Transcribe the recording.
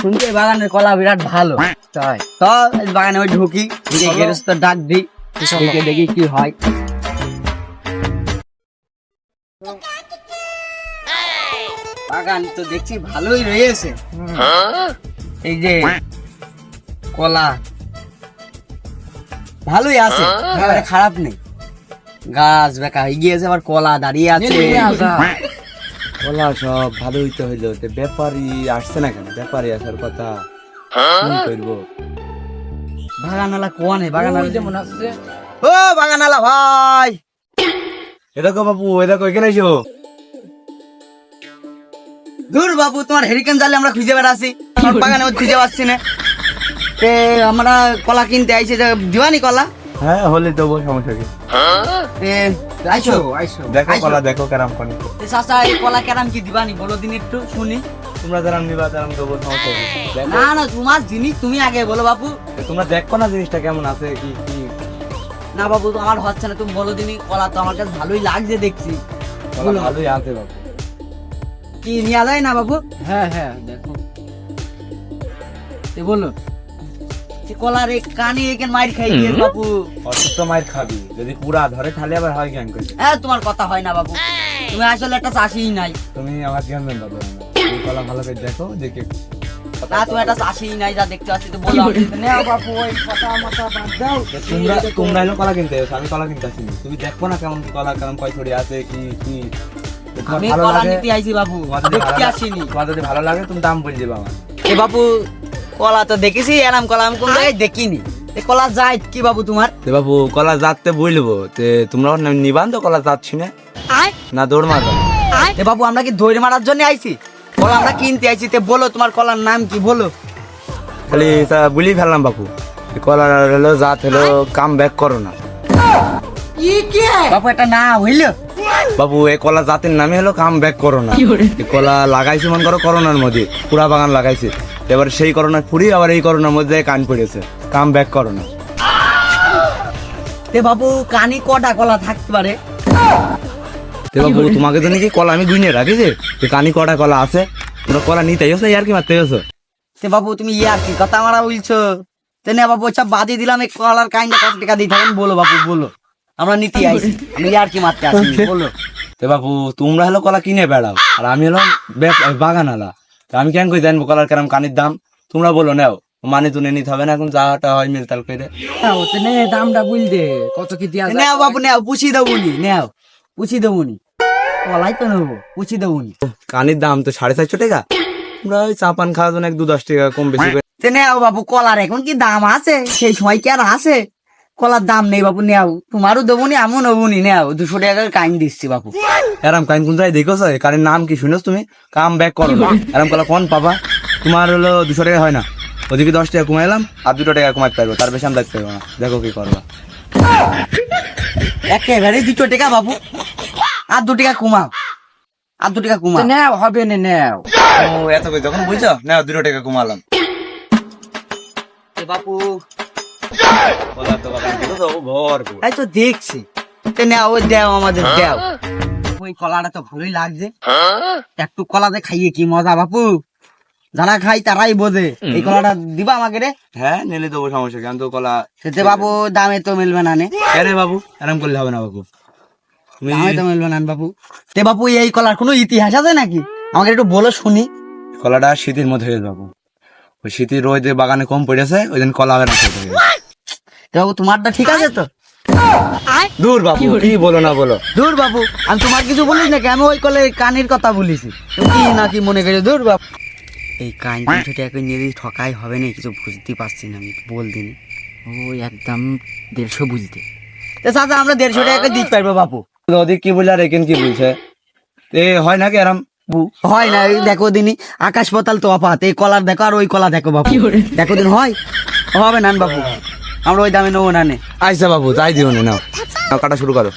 শুনছি এই বাগানের কলা বিরাট ভালো। তাই। তো বাগানে ওই ঢুকি ডাক দিই দেখি কি হয়। বাগান তো দেখছি ভালোই রয়েছে। এই যে কলা। ভালোই আছে খারাপ নেই। গাছ বেকা হয়ে গিয়েছে আবার কলা দাঁড়িয়ে আছে। বলা সব ভালো হইতে হইল। তো ব্যাপারী আসছে না কেন? ব্যাপারী আসার কথা কি করব। বাগানালা কোয়ানে? বাগানালা যেমন আসছে ও বাগানালা ভাই! এ দেখো বাবু এ দেখো এখানে এসো। দূর বাবু তোমার হেরিকেন জালে আমরা খুঁজে বেড়াচ্ছি। আমার বাগানে খুঁজে পাচ্ছি না। আমরা কলা কিনতে আইছি যে দিবানি কলা। হ্যাঁ হলে দেবো সমস্যা কি? আইসো আইসো দেখো কলা দেখো কেরাম কোন। চাচা এই কলা কেরাম কি দিবানি? বলো দিন একটু শুনি। তোমরা যেরাম নিবা তেরাম দেবো সমস্যা কি? না না তোমার জিনিস তুমি আগে বলো বাবু তোমরা দেখো না জিনিসটা কেমন আছে কি কি? না বাবু তো আমার হচ্ছে না তুমি বলো দিনই কলা তো আমার কাছে ভালোই লাগছে দেখছি। ভালোই আছে বাবু কি নেওয়া যায় না বাবু হ্যাঁ হ্যাঁ দেখো। এ বলো। কলার কানে এখানে মাইর খাই গিয়ে বাবু। অসুস্থ মায়ের খাবি। যদি পুরা ধরে তাহলে আবার হয় জ্ঞান হ্যাঁ তোমার কথা হয় না বাবু। তুমি আসলে একটা চাষিই নাই। তুমি আমার জ্ঞান দেন বাবু। কলা ভালো করে দেখো দেখে না তুমি একটা চাষিই নাই যা দেখতে পাচ্ছি তো বলো। নেও বাপু ওই কথা মাথা বাদ দাও। তোমরা তোমরা এলো কলা কিনতে আমি কলা কিনতে আসিনি। তুমি দেখো না কেমন কলা কেমন কয় ছড়ি আছে কি কি। আমি ভালো কলা লাগে? নিতে আইছি বাবু দেখতে আসিনি। তোমার যদি ভালো লাগে তুমি দাম বলে দেবে আমার এ বাবু কলা তো দেখেছি এরাম কলাম কোন জায়গায় দেখিনি। এ কলা যায় কি বাবু তোমার? তো বাবু কলা যাতে বলব তে তোমরা নিবান তো কলা যাচ্ছি না না দৌড় মারো এ বাবু আমরা কি দৌড় মারার জন্য আইছি? কলা আমরা কিনতে আইছি তে বলো তোমার কলার নাম কি বলো। খালি তা বলি ফেললাম বাপু। এই কলা হলো জাত হলো কাম ব্যাক করো না। বাবু এটা না হইল। বাবু এই কলা জাতের নামে হলো কাম ব্যাক করো না। কলা লাগাইছে মনে করো করোনার মধ্যে। পুরা বাগান লাগাইছে। এবার সেই করোনা ফুরি আবার এই করোনার মধ্যে কান পড়েছে। কাম ব্যাক করোনা। তে বাবু কানি কটা কলা থাকতে পারে? তে বাবু তোমাকে তো নাকি কলা আমি গুইনে রাখি যে? কানি কটা কলা আছে? তোমরা কলা নিতে এসো আর কি মারতে এসো তে বাবু তুমি ইয়ে আর কি কথা মারা বলছো। তে না বাবু আচ্ছা বাদি দিলাম এই কলার কাইন্ডা কত টাকা দিতে বলো বাবু বলো। আমরা নিতে আইছি। আমি ইয়ার কি মারতে আসি বলো। তে বাবু তোমরা হলো কলা কিনে বেড়াও আর আমি হলো বাগান আলা তা আমি কেন করে জানব কলার কেরাম কানির দাম? তোমরা বলো নাও। মানে তুলে নিতে হবে না এখন যাওয়াটা হয় মিলতাল করে ওতে নে দামটা বুঝ দে কত কি দিয়া নেও বাবু নেও পুছি দেবো নি নেও পুছি দেবো নি কলাই তো নেব পুছি দেবো নি কানির দাম তো সাড়ে চারশো টাকা। তোমরা ওই চাপান খাওয়ার জন্য এক দু দশ টাকা কম বেশি করে তে নেও বাবু কলার এখন কি দাম আছে? সেই সময় কি আর আছে? কলার দাম নেই বাবু নেও। তোমারও দেবো নি আমিও নেব নি নেও। দুশো টাকা কাইন দিচ্ছি বাবু এরম কাইন কোন জায়গায় দেখো কারের নাম কি শুনোস তুমি? কাম ব্যাক করো এরম কলা কোন পাবা? তোমার হলো দুশো টাকা হয় না। ওদিকে দশ টাকা কমাইলাম আর দুটো টাকা কমাতে পারব। তার বেশি আমি দেখতে পারব না। দেখো কি করবা। একেবারে দুটো টাকা বাবু আর দু টাকা কমাও আর দু টাকা কমাও নেও হবে না নেও। ও এত যখন বুঝছ না দুটো টাকা কমালাম এ বাবু তো বাবা দেখছি। তে নেও দেও আমাদের দেও। ওই কলাটা তো ভালোই লাগছে। একটু কলাতে খাইয়ে কি মজা বাপু? যারা খাই তারাই বোঝে। এই কলাটা দিবা আমাকে রে? হ্যাঁ নিলে দেবো সমস্যা কেন তো কলা সেতে বাবু দামে তো মিলবে না নে। আরে বাবু এরম করলে হবে না বাবু দামে তো মিলবে না বাবু তে বাপু এই কলার কোনো ইতিহাস আছে নাকি? আমাকে একটু বলো শুনি। কলাটা শীতের মধ্যে হয়ে যাব ওই শীতের রোদ যে বাগানে কম পড়েছে ওই দিন কলা হবে না তোমারটা ঠিক আছে তো? দূর বাবু কি বলো? না বলো। দূর বাবু আমি তোমার কিছু বলিস নাকি? আমি ওই কলে কানের কথা বলিছি। কি নাকি মনে করে দূর বাবু। এই কান যদি ঠকাই হবে না কিছু বুঝতে পারছি না আমি বল দিন ও একদম দেড়শো বুঝতে। চাচা আমরা দেড়শো টাকা করে দিতে পারব বাপু ওদিক কি বলছে আর এখান কি বলছে? এ হয় নাকি আরাম? হয় না দেখো দিনই আকাশ পাতাল তো অপাত। এই কলার দেখো আর ওই কলা দেখো বাপু দেখো দিন হয়। হবে না বাপু আমরা ওই দামে নেব না নে। আইসা বাবু তাই দিও না কাটা শুরু করো।